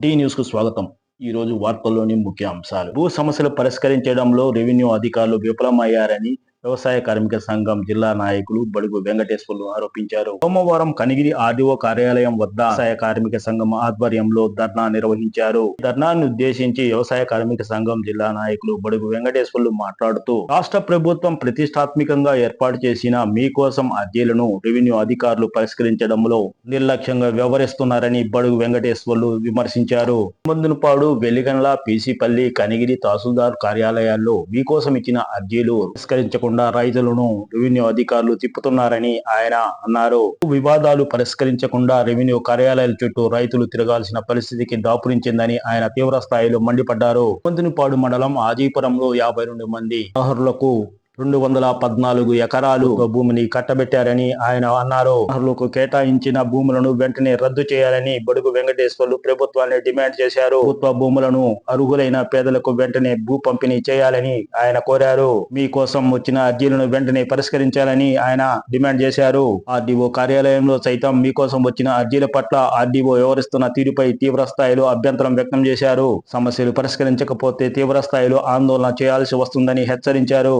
D న్యూస్కు స్వాగతం. ఈ రోజు వార్తల్లోని ముఖ్య అంశాలు. భూ సమస్యలు పరిష్కరించడంలో రెవెన్యూ అధికారులు విఫలమయ్యారని వ్యవసాయ కార్మిక సంఘం జిల్లా నాయకులు బడుగు వెంకటేశ్వర్లు ఆరోపించారు. సోమవారం కనిగిరి ఆర్డీఓ కార్యాలయం వద్ద వ్యవసాయ కార్మిక సంఘం ఆధ్వర్యంలో ధర్నా నిర్వహించారు. ధర్నాను ఉద్దేశించి వ్యవసాయ కార్మిక సంఘం జిల్లా నాయకులు బడుగు వెంకటేశ్వర్లు మాట్లాడుతూ రాష్ట్ర ప్రభుత్వం ప్రతిష్టాత్మకంగా ఏర్పాటు చేసిన మీకోసం అర్జీలను రెవెన్యూ అధికారులు పరిష్కరించడంలో నిర్లక్ష్యంగా వ్యవహరిస్తున్నారని బడుగు వెంకటేశ్వర్లు విమర్శించారు. మందునపాడు వెలిగన్ల పీసీపల్లి కనిగిరి తహసీల్దార్ కార్యాలయాల్లో మీకోసం ఇచ్చిన అర్జీలు పరిష్కరించకుండా రైతులను రెవెన్యూ అధికారులు తిప్పుతున్నారని ఆయన అన్నారు. వివాదాలు పరిష్కరించకుండా రెవెన్యూ కార్యాలయాల చుట్టూ రైతులు తిరగాల్సిన పరిస్థితికి దాపురించిందని ఆయన తీవ్ర స్థాయిలో మండిపడ్డారు. పొంతునిపాడు మండలం ఆజీపురంలో యాభై రెండు మంది అర్హులకు రెండు వందల పద్నాలుగు ఎకరాలు భూమిని కట్టబెట్టారని ఆయన అన్నారు. అర్హులకు కేటాయించిన భూములను వెంటనే రద్దు చేయాలని బడుగు వెంకటేశ్వర్లు ప్రభుత్వాన్ని డిమాండ్ చేశారు. ప్రభుత్వ భూములను అర్హులైన పేదలకు వెంటనే భూ పంపిణీ చేయాలని ఆయన కోరారు. మీకోసం వచ్చిన అర్జీలను వెంటనే పరిష్కరించాలని ఆయన డిమాండ్ చేశారు. ఆర్డీఓ కార్యాలయంలో సైతం మీకోసం వచ్చిన అర్జీల పట్ల ఆర్డీఓ వ్యవహరిస్తున్న తీరుపై తీవ్ర స్థాయిలో అభ్యంతరం వ్యక్తం చేశారు. సమస్యలు పరిష్కరించకపోతే తీవ్ర స్థాయిలో ఆందోళన చేయాల్సి వస్తుందని హెచ్చరించారు.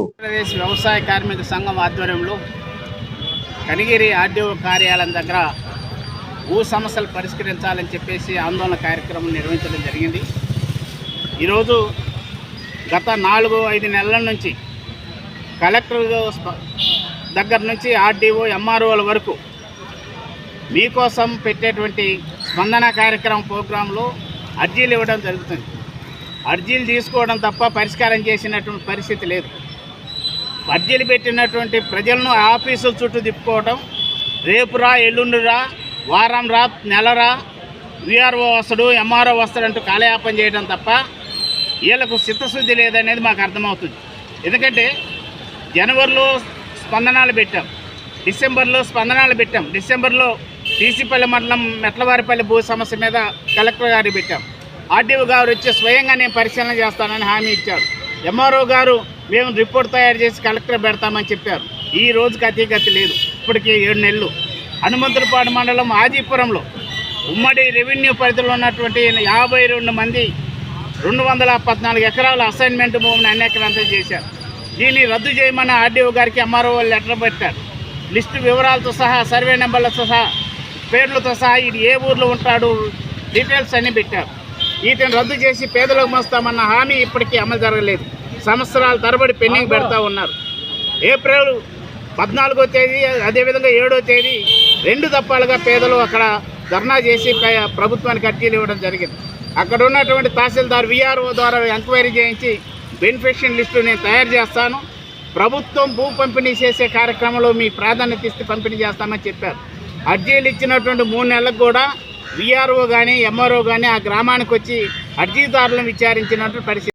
ఆంధ్రప్రదేశ్ వ్యవసాయ కార్మిక సంఘం ఆధ్వర్యంలో కనిగిరి ఆర్డీఓ కార్యాలయం దగ్గర భూ సమస్యలు పరిష్కరించాలని చెప్పేసి ఆందోళన కార్యక్రమం నిర్వహించడం జరిగింది. ఈరోజు గత నాలుగు ఐదు నెలల నుంచి కలెక్టర్ దగ్గర నుంచి ఆర్డీఓ ఎంఆర్ఓల వరకు మీకోసం పెట్టేటువంటి స్పందన కార్యక్రమం ప్రోగ్రాంలో అర్జీలు ఇవ్వడం జరుగుతుంది. అర్జీలు తీసుకోవడం తప్ప పరిష్కారం చేసినటువంటి పరిస్థితి లేదు. అర్జీలు పెట్టినటువంటి ప్రజలను ఆఫీసుల చుట్టూ తిప్పుకోవడం రేపురా ఎల్లుండిరా వారం రా నెలరా విఆర్ఓ వస్తాడు ఎంఆర్ఓ వస్తాడంటూ కాలయాపన చేయడం తప్ప వీళ్ళకు చిత్తశుద్ధి లేదనేది మాకు అర్థమవుతుంది. ఎందుకంటే జనవరిలో స్పందనాలు పెట్టాం డిసెంబర్లో స్పందనాలు పెట్టాం డిసెంబర్లో టీసీపల్లి మండలం మెట్లవారిపల్లి భూ సమస్య మీద కలెక్టర్ గారికి పెట్టాం. ఆర్డీఓ గారు వచ్చి స్వయంగా నేను పరిశీలన చేస్తానని హామీ ఇచ్చారు. ఎంఆర్ఓ గారు మేము రిపోర్ట్ తయారు చేసి కలెక్టర్ పెడతామని చెప్పారు. ఈ రోజుకి అతీగతి లేదు. ఇప్పటికే ఏడు నెలలు. హనుమంతులపాడు మండలం ఆజీపురంలో ఉమ్మడి రెవెన్యూ పరిధిలో ఉన్నటువంటి యాభై రెండు మంది రెండు వందల పద్నాలుగు ఎకరాల అసైన్మెంట్ భూమిని అన్యక్రాంతం చేశారు. దీన్ని రద్దు చేయమని ఆర్డీఓ గారికి ఎంఆర్ఓ వాళ్ళు లెటర్ పెట్టారు. లిస్టు వివరాలతో సహా సర్వే నెంబర్లతో సహా పేర్లతో సహా ఇది ఏ ఊర్లో ఉంటాడు డీటెయిల్స్ అన్నీ పెట్టారు. వీటిని రద్దు చేసి పేదలకు మోస్తామన్న హామీ ఇప్పటికీ అమలు జరగలేదు. సంవత్సరాల తరబడి పెండింగ్ పెడతా ఉన్నారు. ఏప్రిల్ పద్నాలుగో తేదీ అదేవిధంగా ఏడో తేదీ రెండు దప్పాలుగా పేదలు అక్కడ ధర్నా చేసి ప్రభుత్వానికి అర్జీలు ఇవ్వడం జరిగింది. అక్కడ ఉన్నటువంటి తహసీల్దార్ విఆర్ఓ ద్వారా ఎంక్వైరీ చేయించి బెనిఫిషియన్ లిస్టు నేను తయారు చేస్తాను. ప్రభుత్వం భూ పంపిణీ చేసే కార్యక్రమంలో మీ ప్రాధాన్యత ఇస్తే పంపిణీ చేస్తామని చెప్పారు. అర్జీలు ఇచ్చినటువంటి మూడు నెలలకు కూడా విఆర్ఓ కానీ ఎంఆర్ఓ కానీ ఆ గ్రామానికి వచ్చి అర్జీదారులను విచారించినట్టు పరిస్థితి